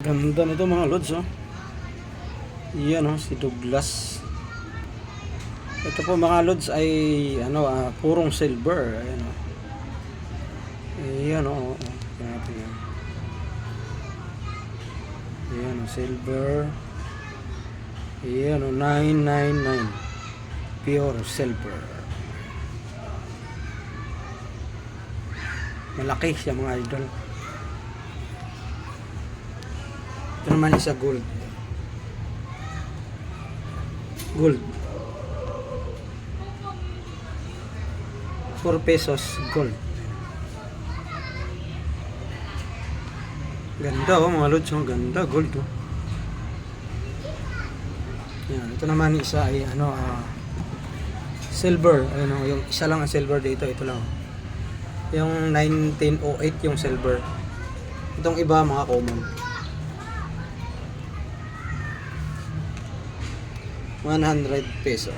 Ganda nito mga lods oh. Yan oh, si Douglas. Ito po mga lods ay ano ah, purong silver. Ayan oh. Ayan oh. oh. Natin yan. Ayan oh, silver. Ayan oh, 999. Pure silver. Malaki siya mga idol. Ito naman isa gold. Gold. 4 pesos gold. Ganda oh mga lods, oh, ganda gold oh. Yan, ito naman isa ay ano ah, silver, ayun oh, yung isa lang ang silver dito, ito lang. Yung 1908 yung silver. Itong iba mga common. 100 peso.